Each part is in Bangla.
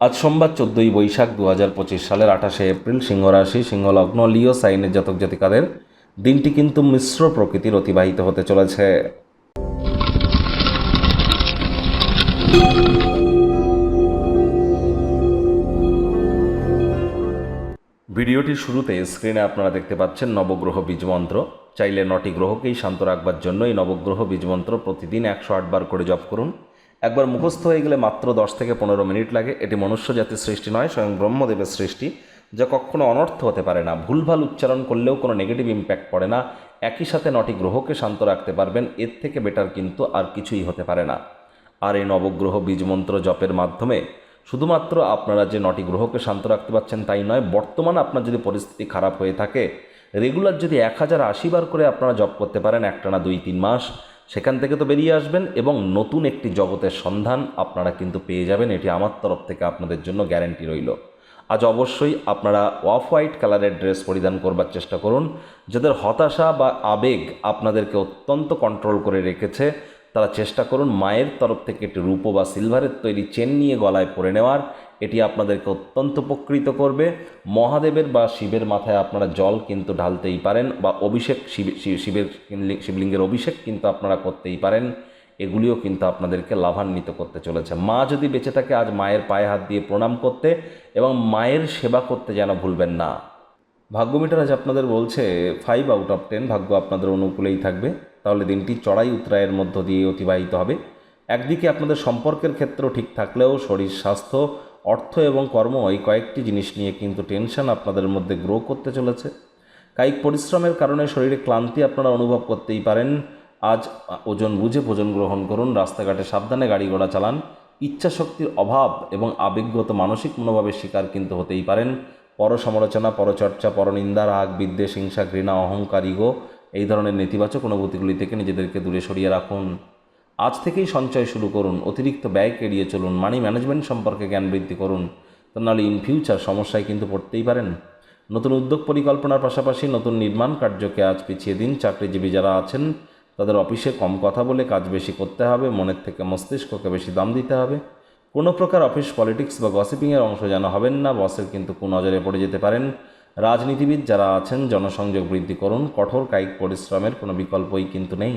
আজ সোমবার চোদ্দোই বৈশাখ দু হাজার পঁচিশ সালের আঠাশে এপ্রিল সিংহরাশি, সিংহলগ্ন, লিও সাইনের জাতক জাতিকাদের দিনটি কিন্তু মিশ্র প্রকৃতির অতিবাহিত হতে চলেছে। ভিডিওটির শুরুতে স্ক্রিনে আপনারা দেখতে পাচ্ছেন নবগ্রহ বীজমন্ত্র। চাইলে নটি গ্রহকেই শান্ত রাখবার জন্য এই নবগ্রহ বীজমন্ত্র প্রতিদিন একশো আটবার করে জপ করুন। একবার মুখস্থ হয়ে গেলে মাত্র দশ থেকে পনেরো মিনিট লাগে। এটি মনুষ্য জাতির সৃষ্টি নয়, স্বয়ং ব্রহ্মদেবের সৃষ্টি, যা কখনো অনর্থ হতে পারে না। ভুলভাল উচ্চারণ করলেও কোনো নেগেটিভ ইম্প্যাক্ট পড়ে না। একই সাথে নটি গ্রহকে শান্ত রাখতে পারবেন। এর থেকে বেটার কিন্তু আর কিছুই হতে পারে না। আর এই নবগ্রহ বীজমন্ত্র জপের মাধ্যমে শুধুমাত্র আপনারা যে নটি গ্রহকে শান্ত রাখতে পারছেন তাই নয়, বর্তমান আপনার যদি পরিস্থিতি খারাপ হয়ে থাকে রেগুলার যদি এক হাজার আশি বার করে আপনারা জপ করতে পারেন, একটানা দুই, তিন মাস সেখান থেকে তো বেরিয়ে আসবেন এবং নতুন একটি জগতের সন্ধান আপনারা কিন্তু পেয়ে যাবেন। এটি আমার তরফ থেকে আপনাদের জন্য গ্যারেন্টি রইল। আজ অবশ্যই আপনারা অফ হোয়াইট কালারের ড্রেস পরিধান করবার চেষ্টা করুন। যাদের হতাশা বা আবেগ আপনাদেরকে অত্যন্ত কন্ট্রোল করে রেখেছে, তারা চেষ্টা করুন মায়ের তরফ থেকে একটি রূপো বা সিলভারের তৈরি চেন নিয়ে গলায় পরে নেওয়ার। এটি আপনাদেরকে অত্যন্ত উপকৃত করবে। মহাদেবের বা শিবের মাথায় আপনারা জল কিন্তু ঢালতেই পারেন বা অভিষেক, শিব- শিবের শিবলিঙ্গের অভিষেক কিন্তু আপনারা করতেই পারেন। এগুলিও কিন্তু আপনাদেরকে লাভান্বিত করতে চলেছে। মা যদি বেঁচে থাকে, আজ মায়ের পায়ে হাত দিয়ে প্রণাম করতে এবং মায়ের সেবা করতে যেন ভুলবেন না। ভাগ্য মিটার আজ আপনাদের বলছে ফাইভ আউট অফ টেন ভাগ্য আপনাদের অনুকূলেই থাকবে। তাহলে দিনটি চড়াই উতরায়ের মধ্য দিয়ে অতিবাহিত হবে। একদিকে আপনাদের সম্পর্কের ক্ষেত্র ঠিক থাকলেও শরীর স্বাস্থ্য অর্থ এবং কর্ম এই কয়েকটি জিনিস নিয়ে কিন্তু টেনশন আপনাদের মধ্যে গ্রো করতে চলেছে। কায়িক পরিশ্রমের কারণে শরীরে ক্লান্তি আপনারা অনুভব করতেই পারেন। আজ ওজন বুঝে ভোজন গ্রহণ করুন, রাস্তাঘাটে সাবধানে গাড়ি ঘোড়া চালান। ইচ্ছাশক্তির অভাব এবং আবেগগত মানসিক মনোভাবের শিকার কিন্তু হতেই পারেন। পর সমালোচনা পরচর্চা, পরনিন্দা, রাগ, বিদ্বেষ, হিংসা, ঘৃণা, অহংকার, ইগো এই ধরনের নেতিবাচক অনুভূতিগুলি থেকে নিজেদেরকে দূরে সরিয়ে রাখুন। আজ থেকেই সঞ্চয় শুরু করুন, অতিরিক্ত ব্যয় এড়িয়ে চলুন মানি ম্যানেজমেন্ট সম্পর্কে জ্ঞান বৃদ্ধি করুন। তা নাহলে ইন ফিউচার সমস্যায় কিন্তু পড়তেই পারেন। নতুন উদ্যোগ পরিকল্পনার পাশাপাশি নতুন নির্মাণ কার্যকে আজ পিছিয়ে দিন চাকরিজীবী যারা আছেন। তাদের অফিসে কম কথা বলে কাজ বেশি করতে হবে, মনের থেকে মস্তিষ্ককে বেশি দাম দিতে হবে। কোনো প্রকার অফিস পলিটিক্স বা গসিপিংয়ের অংশ যেন হবেন না বসের কিন্তু কুনজরে পড়ে যেতে পারেন। রাজনীতিবিদ যারা আছেন, জনসংযোগ বৃদ্ধি করুন, কঠোর কায়িক পরিশ্রমের কোনো বিকল্পই কিন্তু নেই।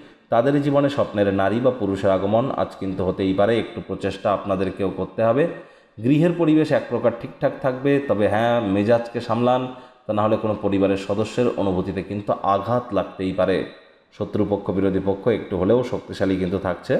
তাদের জীবনে স্বপ্নের নারী বা পুরুষের আগমন আজ কিন্তু হতেই পারে, একটু প্রচেষ্টা আপনাদেরকেও করতে হবে। গৃহের পরিবেশ এক প্রকার ঠিকঠাক থাকবে, তবে হ্যাঁ মেজাজকে সামলান, তা নাহলে কোনো পরিবারের সদস্যের অনুভূতিতে কিন্তু আঘাত লাগতেই পারে। শত্রুপক্ষ, বিরোধী পক্ষ একটু হলেও শক্তিশালী কিন্তু থাকছে।